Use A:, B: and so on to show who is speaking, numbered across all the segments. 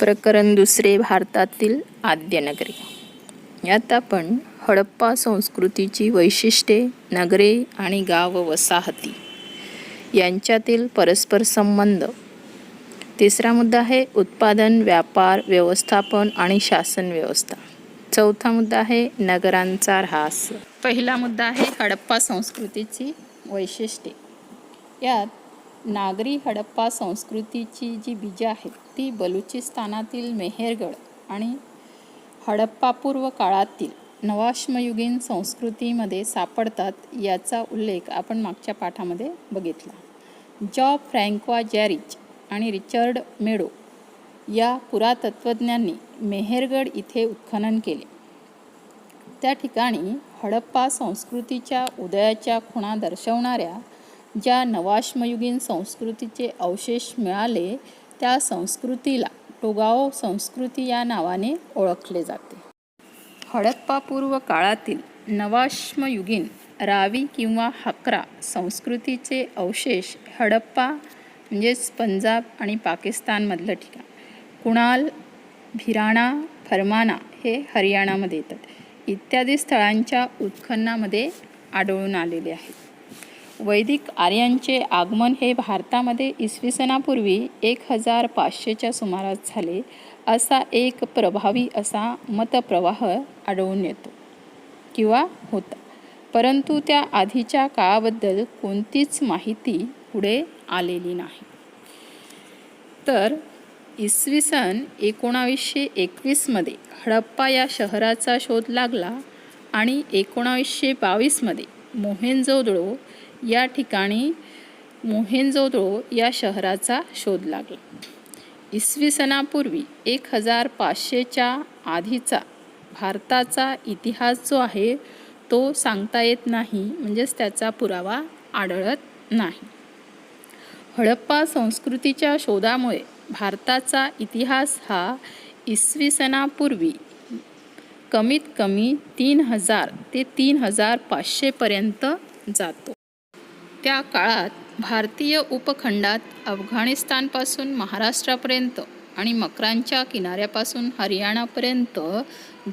A: प्रकरण दुसरे भारतातील आद्यनगरी. यात आपण हडप्पा संस्कृतीची वैशिष्ट्ये नगरे आणि गाव वसाहती यांच्यातील परस्पर संबंध. तिसरा मुद्दा आहे उत्पादन व्यापार व्यवस्थापन आणि शासन व्यवस्था. चौथा मुद्दा आहे नगरांचा ऱ्हास. पहिला मुद्दा आहे हडप्पा संस्कृतीची वैशिष्ट्ये. यात नागरी हडप्पा संस्कृतीची जी बीजं आहेत ती बलुचिस्तानातील मेहेरगड आणि हडप्पापूर्व काळातील नवाश्मयुगीन संस्कृतीमध्ये सापडतात याचा उल्लेख आपण मागच्या पाठामध्ये बघितला. जॉ. फ्रँक्वा जॅरिच आणि रिचर्ड मेडो या पुरातत्त्वज्ञांनी मेहेरगड इथे उत्खनन केले. त्या ठिकाणी हडप्पा संस्कृतीच्या उदयाच्या खुणा दर्शवणाऱ्या ज्या नवाश्मयुगीन संस्कृतीचे अवशेष मिळाले त्या संस्कृतीला टोगाओ संस्कृती या नावाने ओळखले जाते. हडप्पापूर्व काळातील नवाश्मयुगीन रावी किंवा हक्रा संस्कृतीचे अवशेष हडप्पा म्हणजेच पंजाब आणि पाकिस्तानमधलं ठिकाण कुणाल भिराणा फरमाना हे हरियाणामध्ये येतात. इत्यादी स्थळांच्या उत्खननामध्ये आढळून आलेले आहेत. वैदिक आर्यांचे आगमन हे भारतामध्ये इसवी सनापूर्वी एक हजार पाचशेच्या सुमारास झाले असा एक प्रभावी असा मतप्रवाह आढळून येतो किंवा होता. परंतु त्या आधीच्या काळाबद्दल कोणतीच माहिती पुढे आलेली नाही. तर इसवी सन एकोणावीसशे एकवीसमध्ये हडप्पा या शहराचा शोध लागला आणि एकोणावीसशे बावीसमध्ये मोहेंजोदडो या ठिकाणी मोहेंजोदो या शहराचा शोध लागला. इसवी सनापूर्वी एक हजार पाचशेच्या आधीचा भारताचा इतिहास जो आहे तो सांगता येत नाही म्हणजेच त्याचा पुरावा आढळत नाही. हडप्पा संस्कृतीच्या शोधामुळे भारताचा इतिहास हा इसवी सनापूर्वी कमीत कमी तीन हजार ते तीन हजार पाचशेपर्यंत जातो. त्या काळात भारतीय उपखंडात अफगाणिस्तानपासून महाराष्ट्रापर्यंत आणि मकरांच्या किनाऱ्यापासून हरियाणापर्यंत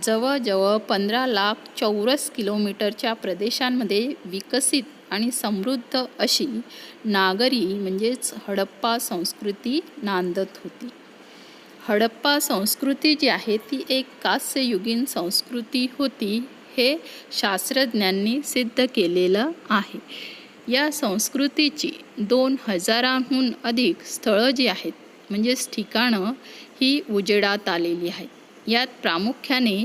A: जवळजवळ पंधरा लाख चौरस किलोमीटरच्या प्रदेशांमध्ये विकसित आणि समृद्ध अशी नागरी म्हणजेच हडप्पा संस्कृती नांदत होती. हडप्पा संस्कृती जी आहे ती एक कांस्ययुगीन संस्कृती होती हे शास्त्रज्ञांनी सिद्ध केलेलं आहे. या संस्कृतीची दोन हजारांहून अधिक स्थळं जी आहेत म्हणजेच ठिकाणं ही उजेडात आलेली आहेत. यात प्रामुख्याने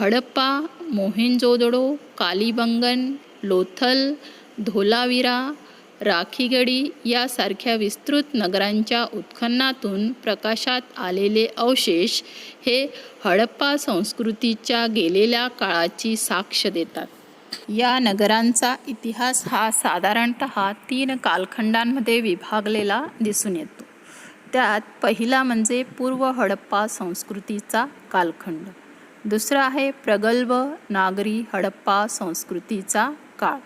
A: हडप्पा मोहेंजोदडो कालीबंगन लोथल धोलाविरा राखीगडी यासारख्या विस्तृत नगरांच्या उत्खननातून प्रकाशात आलेले अवशेष हे हडप्पा संस्कृतीच्या गेलेल्या काळाची साक्ष देतात. या नगरांचा इतिहास हा साधारणत तीन कालखंडांमध्ये विभागलेला दिसून येतो. त्यात पहिला म्हणजे पूर्व हडप्पा संस्कृतीचा कालखंड. दुसरा आहे प्रगल्भ नागरी हडप्पा संस्कृतीचा काळ.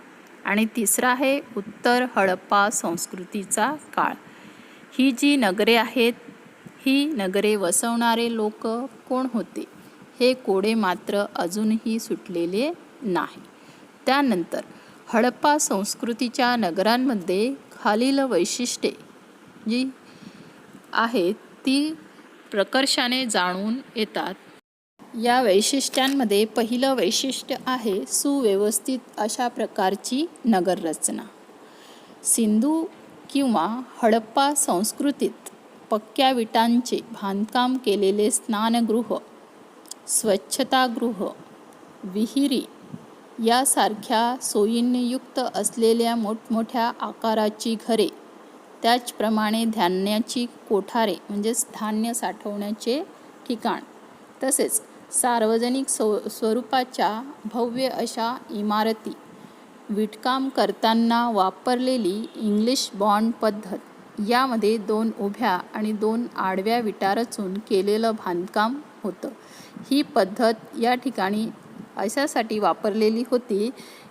A: आणि तिसरा आहे उत्तर हडप्पा संस्कृतीचा काळ. ही जी नगरे आहेत ही नगरे वसवणारे लोक कोण होते? हे कोडे मात्र अजूनही सुटलेले नाही. त्यानंतर हडप्पा संस्कृतीच्या नगरांमध्ये खालील वैशिष्ट्ये जी आहेत ती प्रकर्षाने जाणून येतात. या वैशिष्ट्यांमध्ये पहिलं वैशिष्ट्य आहे सुव्यवस्थित अशा प्रकारची नगररचना. सिंधू किंवा हडप्पा संस्कृतीत पक्क्या विटांचे बांधकाम केलेले स्नानगृह स्वच्छतागृह विहिरी यासारख्या सोयींनी युक्त असलेल्या मोठमोठ्या आकाराची घरे त्याचप्रमाणे धान्याची कोठारे म्हणजेच धान्य साठवण्याचे ठिकाण तसेच सार्वजनिक सौ स्वरूपाच्या भव्य अशा इमारती विटकाम करताना वापरलेली इंग्लिश बॉन्ड पद्धत यामध्ये दोन उभ्या आणि दोन आडव्या विटा रचून केलेलं बांधकाम होतं. ही पद्धत या ठिकाणी अशासाठी वापरलेली होती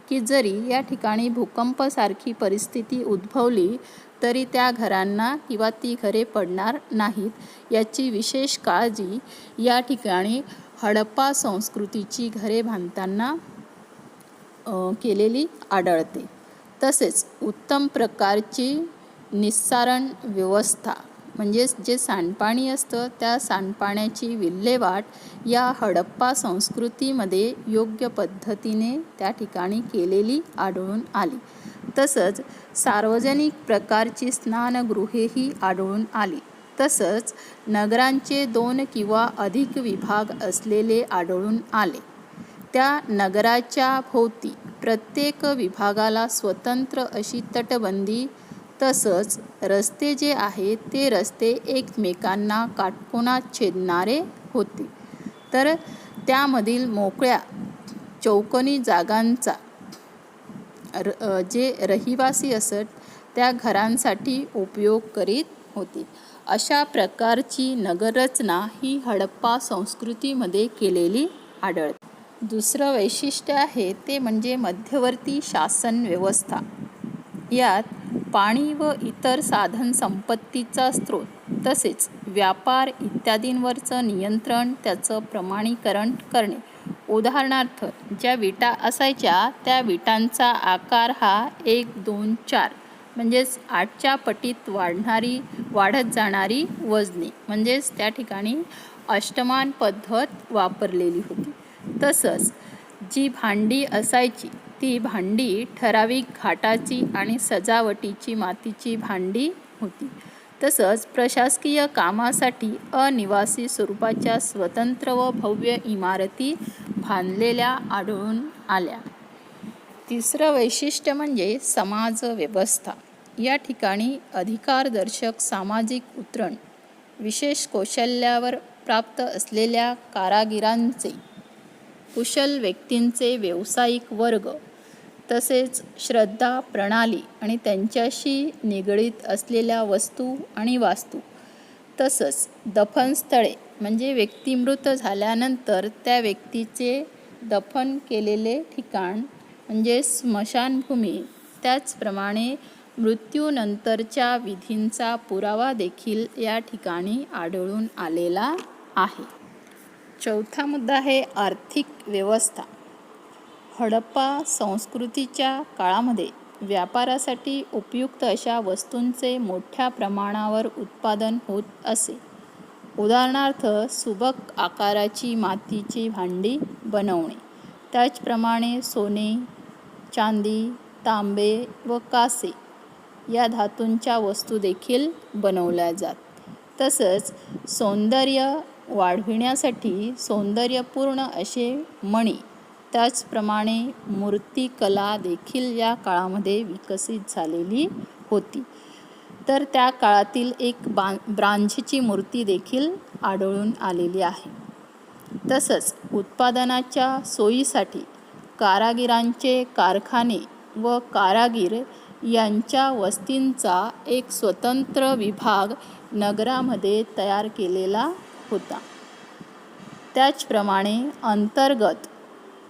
A: की जरी या ठिकाणी भूकंपासारखी परिस्थिती उद्भवली तरी त्या घरांना किंवा ती घरे पडणार नाहीत याची विशेष काळजी या ठिकाणी हडप्पा संस्कृतीची घरे बांधताना केलेली आढळते. तसेच उत्तम प्रकारची निस्सारण व्यवस्था म्हणजेच जे सांडपाणी असतं त्या सांडपाण्याची विल्हेवाट या हडप्पा संस्कृतीमध्ये योग्य पद्धतीने त्या ठिकाणी केलेली आढळून आली. तसंच सार्वजनिक प्रकारची स्नानगृहेही आढळून आली. तसंच नगरांचे दोन किंवा अधिक विभाग असलेले आढळून आले. त्या नगराच्या भोवती प्रत्येक विभागाला स्वतंत्र अशी तटबंदी तसंच रस्ते जे आहेत ते रस्ते एकमेकांना काटकोणात छेदणारे होते. तर त्यामधील मोकळ्या चौकोनी जागांचा र जे रहिवासी असत त्या घरांसाठी उपयोग करीत होते. अशा प्रकारची नगररचना ही हडप्पा संस्कृतीमध्ये केलेली आढळते. दुसरं वैशिष्ट्य आहे ते म्हणजे मध्यवर्ती शासन व्यवस्था. यात पाणी व इतर साधन संपत्तीचा स्रोत तसेच व्यापार इत्यादींवरचं नियंत्रण त्याचं प्रमाणीकरण करणे. उदाहरणार्थ ज्या विटा असायच्या त्या विटांचा आकार हा एक दोन चार म्हणजेच आठच्या पटीत वाढणारी वाढत जाणारी वजने. म्हणजेच त्या ठिकाणी अष्टमान पद्धत वापरलेली होती. तसंच जी भांडी असायची ती भांडी ठराविक घाटाची आणि सजावटीची मातीची भांडी होती. तसंच प्रशासकीय कामासाठी अनिवासी स्वरूपाच्या स्वतंत्र व भव्य इमारती बांधलेल्या आढळून आल्या. तिसरं वैशिष्ट्य म्हणजे समाज व्यवस्था. या ठिकाणी अधिकारदर्शक सामाजिक उतरण विशेष कौशल्यावर प्राप्त असलेल्या कारागिरांचे कुशल व्यक्तींचे व्यावसायिक वर्ग तसेच श्रद्धा प्रणाली आणि त्यांच्याशी निगडीत असलेल्या वस्तू आणि वास्तू तसंच दफनस्थळे म्हणजे व्यक्ती मृत झाल्यानंतर त्या व्यक्तीचे दफन केलेले ठिकाण म्हणजे स्मशानभूमी. त्याचप्रमाणे मृत्यूनंतरच्या विधींचा पुरावा देखील या ठिकाणी आढळून आलेला आहे. चौथा मुद्दा आहे आर्थिक व्यवस्था. हडप्पा संस्कृतीच्या काळामध्ये व्यापारासाठी उपयुक्त अशा वस्तूंचे मोठ्या प्रमाणावर उत्पादन होत असे. उदाहरणार्थ सुबक आकाराची मातीची भांडी बनवणे. त्याचप्रमाणे सोने चांदी तांबे व कासे या धातूंच्या वस्तू देखील बनवल्या जात. तसंच सौंदर्य वाढविण्यासाठी सौंदर्यपूर्ण असे मणी त्याचप्रमाणे मूर्तिकला देखील या काळामध्ये विकसित झालेली होती. तर त्या काळातील एक बा ब्रांझची मूर्ती देखील आढळून आलेली आहे. तसंच उत्पादनाच्या सोयीसाठी कारागिरांचे कारखाने व कारागीर यांच्या वस्तींचा एक स्वतंत्र विभाग नगरामध्ये तयार केलेला होता. त्याचप्रमाणे अंतर्गत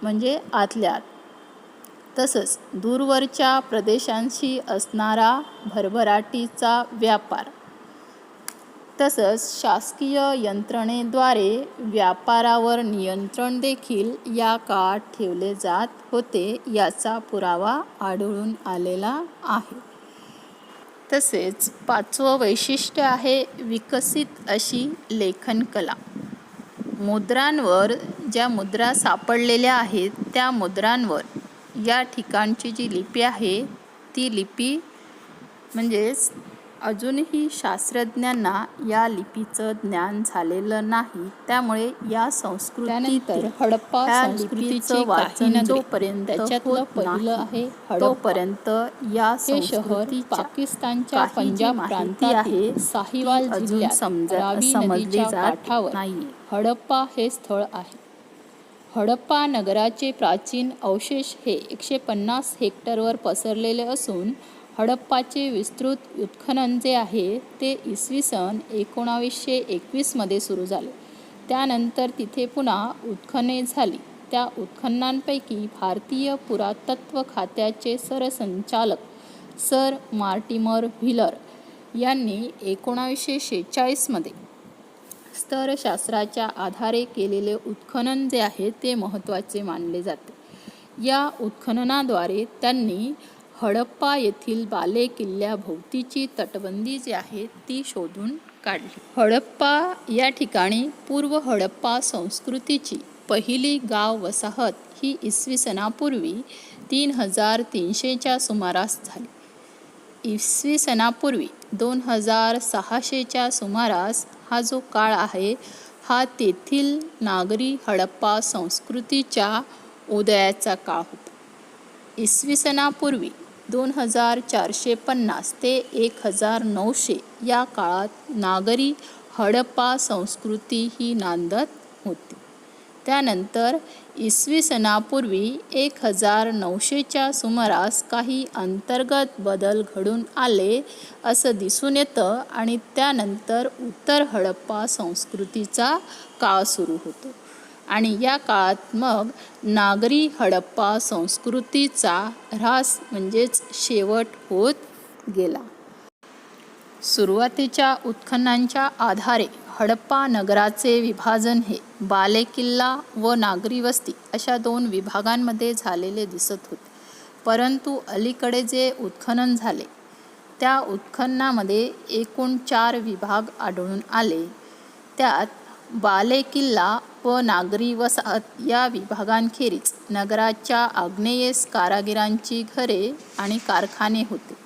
A: म्हणजे आतल्यात तसंच दूरवरच्या प्रदेशांशी असणारा भरभराटीचा व्यापार. तसंच शासकीय यंत्रणेद्वारे व्यापारावर नियंत्रण देखील या काळात ठेवले जात होते याचा पुरावा आढळून आलेला आहे. तसेच पाचवं वैशिष्ट्य आहे विकसित अशी लेखनकला. मुद्रांवर ज्या मुद्रा सापडलेल्या आहेत त्या मुद्रांवर. या ठिकाणची जी लिपी आहे ती लिपी म्हणजेच अजूनही शास्त्रज्ञांना या लिपीचं ज्ञान झालेलं नाही. त्यामुळे या संस्कृतीत हडप्पा संस्कृतीचे वाचन जोपर्यंत पहिलं नाही, आहे
B: तोपर्यंत या
A: हे शहर पाकिस्तानच्या पंजाब प्रांतातील
B: आहे,
A: साहिवाल
B: अजून समजा- समजली जात नाहीये.
A: हडप्पा हे स्थळ आहे. हडप्पा नगराचे प्राचीन अवशेष हे एकशे पन्नास हेक्टरवर पसरलेले असून हडप्पाचे विस्तृत उत्खनन जे आहे ते इसवी सन एकोणावीसशे एकवीसमध्ये सुरू झाले. त्यानंतर तिथे पुन्हा उत्खने झाली. त्या उत्खननांपैकी भारतीय पुरातत्व खात्याचे सरसंचालक सर मार्टिमर व्हिलर यांनी एकोणावीसशे शेहेचाळीसमध्ये स्तरशास्त्राच्या आधारे केलेले उत्खनन जे आहे ते महत्त्वाचे मानले जाते. या उत्खननाद्वारे त्यांनी हडप्पा येथील बाले किल्ल्याभोवतीची तटबंदी जी आहे ती शोधून काढली. हडप्पा या ठिकाणी पूर्व हडप्पा संस्कृतीची पहिली गाव वसाहत ही इसवी सनापूर्वी तीन हजार तीनशेच्या सुमारास झाली. इसवी सनापूर्वी दोन हजार सहाशेच्या सुमारास हा जो काळ आहे हा तेथील नागरी हडप्पा संस्कृतीच्या उदयाचा काळ होता. इसवी सनापूर्वी दोन हजार चारशे पन्नास ते एक हजार नऊशे या काळात नागरी हडप्पा संस्कृती ही नांदत होती. त्यानंतर इसवी सणापूर्वी एक हजार नऊशेच्या सुमारास काही अंतर्गत बदल घडून आले असं दिसून येतं आणि त्यानंतर उत्तर हडप्पा संस्कृतीचा काळ सुरू होतो. आणि या काळात मग नागरी हडप्पा संस्कृतीचा ऱ्हास म्हणजेच शेवट होत गेला. सुरुवातीच्या उत्खननांच्या आधारे हडप्पा नगराचे विभाजन हे बालेकिल्ला व नागरी वस्ती अशा दोन विभागांमध्ये झालेले दिसत होते. परंतु अलीकडे जे उत्खनन झाले त्या उत्खननामध्ये एकूण चार विभाग आढळून आले. त्यात बालेकिल्ला व नागरी वसाहत या विभागांखेरीज नगराच्या आग्नेयेस कारागिरांची घरे आणि कारखाने होते.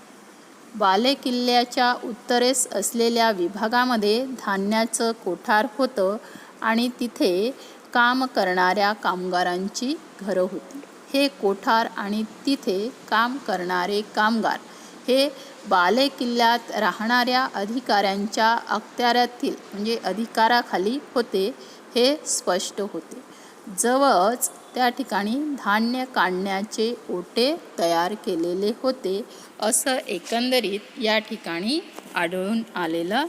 A: बालेकिल्ल्याच्या उत्तरेस असलेल्या विभागामध्ये धान्याचं कोठार होतं आणि तिथे काम करणाऱ्या कामगारांची घरं होती. हे कोठार आणि तिथे काम करणारे कामगार हे बालेकिल्ल्यात राहणाऱ्या अधिकाऱ्यांच्या अखत्यारातील म्हणजे अधिकाराखाली होते हे स्पष्ट होते. जवळच त्या ठिकाणी धान्य काढण्याचे ओटे तयार केलेले होते असं एकंदरीत या ठिकाणी आढळून आलेलं